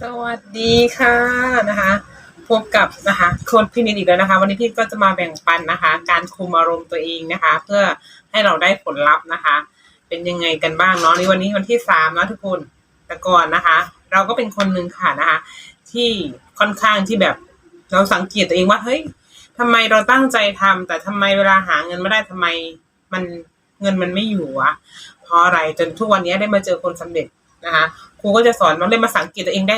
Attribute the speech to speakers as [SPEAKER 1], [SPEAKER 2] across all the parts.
[SPEAKER 1] สวัสดีค่ะนะคะ พบกับนะคะคนพินิจอีกแล้วนะคะ วันนี้พี่ก็จะมาแบ่งปันนะคะ การคุมอารมณ์ตัวเองนะคะ เพื่อให้เราได้ผลลัพธ์นะคะ เป็นยังไงกันบ้างเนาะในวันนี้วันที่สามนะทุกคนแต่ก่อนนะคะ เราก็เป็นคนหนึ่งค่ะนะคะ ที่ค่อนข้างที่แบบเราสังเกตตัวเองว่าเฮ้ยทำไมเราตั้งใจทำแต่ทำไมเวลาหาเงินไม่ได้ทำไมมันเงินมันไม่อยู่วะเพราะอะไรจนทุกวันนี้ได้มาเจอคนสำเร็จ นะคะครูก็จะสอนเราเลยมาสังเกตตัวเองได้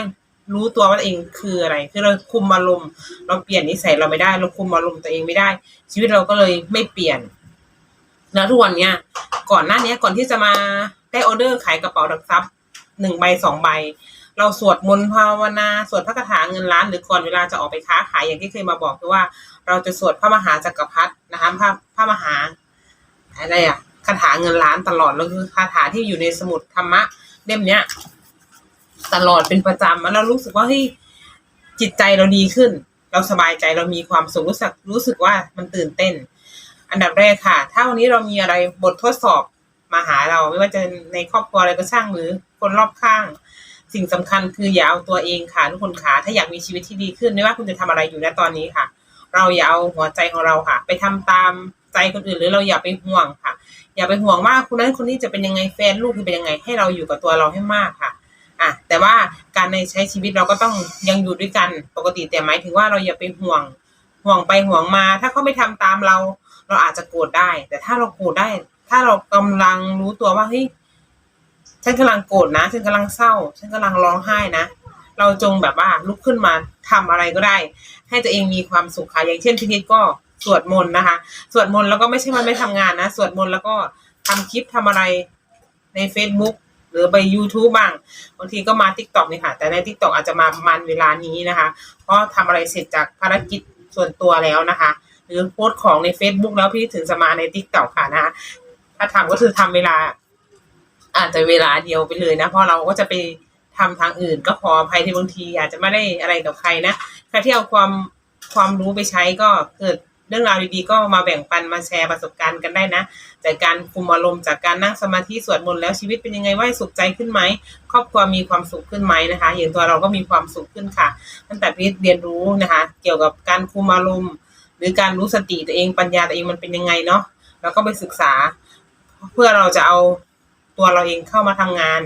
[SPEAKER 1] รู้ตัวว่าตัวเองคืออะไร คือเราคุมอารมณ์ เราเปลี่ยนนิสัยเราไม่ได้ เราคุมอารมณ์ตัวเองไม่ได้ ชีวิตเราก็เลยไม่เปลี่ยน แล้วทุกวันเนี้ย ก่อนหน้านี้ก่อนที่จะมาได้ออเดอร์ขายกระเป๋าดักทรัพย์หนึ่งใบสองใบ เราสวดมนต์ภาวนา สวดพระคาถาเงินล้าน หรือก่อนเวลาจะออกไปค้าขายอย่างที่เคยมาบอกคือว่า เราจะสวดพระมหาจักรพรรดินะคะพระพระมหาอะไรอะคาถาเงินล้านตลอดแล้วคือคาถาที่อยู่ในสมุดธรรมะ เล่มเนี้ย ตลอดเป็นประจำแล้วเรารู้สึกว่าเฮ้ยจิตใจเราดีขึ้น เราสบายใจเรามีความสุขรู้สึกรู้สึกว่ามันตื่นเต้น อันดับแรกค่ะ ถ้าวันนี้เรามีอะไรบททดสอบมาหาเราไม่ว่าจะในครอบครัวอะไรก็ช่างหรือคนรอบข้าง สิ่งสำคัญคืออย่าเอาตัวเองค่ะทุกคนค่ะถ้าอยากมีชีวิตที่ดีขึ้นไม่ว่าคุณจะทำอะไรอยู่ณตอนนี้ค่ะ เราอย่าเอาหัวใจของเราค่ะ ไปทำตามใจคนอื่นหรือเราอย่าไปห่วงค่ะ อย่าไปห่วงว่าคนนั้นคนนี้จะเป็นยังไงแฟนลูกจะเป็นยังไง ให้เราอยู่กับตัวเราให้มากค่ะอะแต่ว่าการในใช้ชีวิตเราก็ต้องยังอยู่ด้วยกันปกติแต่หมายถึงว่าเราอย่าไปห่วงห่วงไปห่วงมา ถ้าเขาไม่ทำตามเรา เราอาจจะโกรธได้ แต่ถ้าเราโกรธได้ ถ้าเรากำลังรู้ตัวว่าเฮ้ยฉันกำลังโกรธนะ ฉันกำลังเศร้า ฉันกำลังร้องไห้นะ เราจงแบบว่าลุกขึ้นมาทำอะไรก็ได้ ให้ตัวเองมีความสุขค่ะอย่างเช่นพี่นิดก็สวดมนต์นะคะ สวดมนต์แล้วก็ไม่ใช่มันไม่ทำงานนะ สวดมนต์แล้วก็ทำคลิปทำอะไรใน Facebook หรือไป YouTube บ้าง บางทีก็มา t ิ k t o k นี่ค่ะ แต่ใน t ิ k t o k อาจจะมาประมันเวลานี้นะคะเพราะทำอะไรเสร็จจากภารกิจส่วนตัวแล้วนะคะ หรือโพสต์ของใน Facebook แล้วพี่ถึงจะมาใน t ิ k t o k ค่ะนะคะถ้าทำก็คือทำเวลา อาจจะเวลาเดียวไปเลยนะ เพราะเราก็จะไปทำทางอื่น ก็ขออภัยที่บางทีอาจจะไม่ได้อะไรกับใครนะใครที่เอาความความรู้ไปใช้ก็เกิด เรื่องราวดีๆ ก็มาแบ่งปันมาแชร์ประสบการณ์กันได้นะ จากการคุมอารมณ์จากการนั่งสมาธิสวดมนต์แล้วชีวิตเป็นยังไงว่าสุขใจขึ้นไหมครอบครัวมีความสุขขึ้นไหมนะคะ อย่างตัวเราก็มีความสุขขึ้นค่ะ ตั้งแต่พี่เรียนรู้นะคะ เกี่ยวกับการคุมอารมณ์ หรือการรู้สติตัวเองปัญญาตัวเองมันเป็นยังไงเนาะแล้วก็ไปศึกษา เพื่อเราจะเอาตัวเราเองเข้ามาทำงาน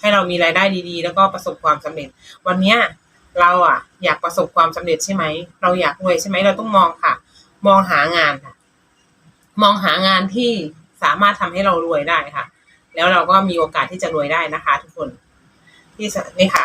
[SPEAKER 1] ให้เรามีรายได้ดีๆ แล้วก็ประสบความสำเร็จ วันเนี้ยเราอะ อยากประสบความสำเร็จใช่ไหมเราอยากรวยใช่ไหมเราต้องมองค่ะ มองหางานค่ะ มองหางานที่สามารถทำให้เรารวยได้ค่ะ แล้วเราก็มีโอกาสที่จะรวยได้นะคะ ทุกคนที่สนี่ค่ะ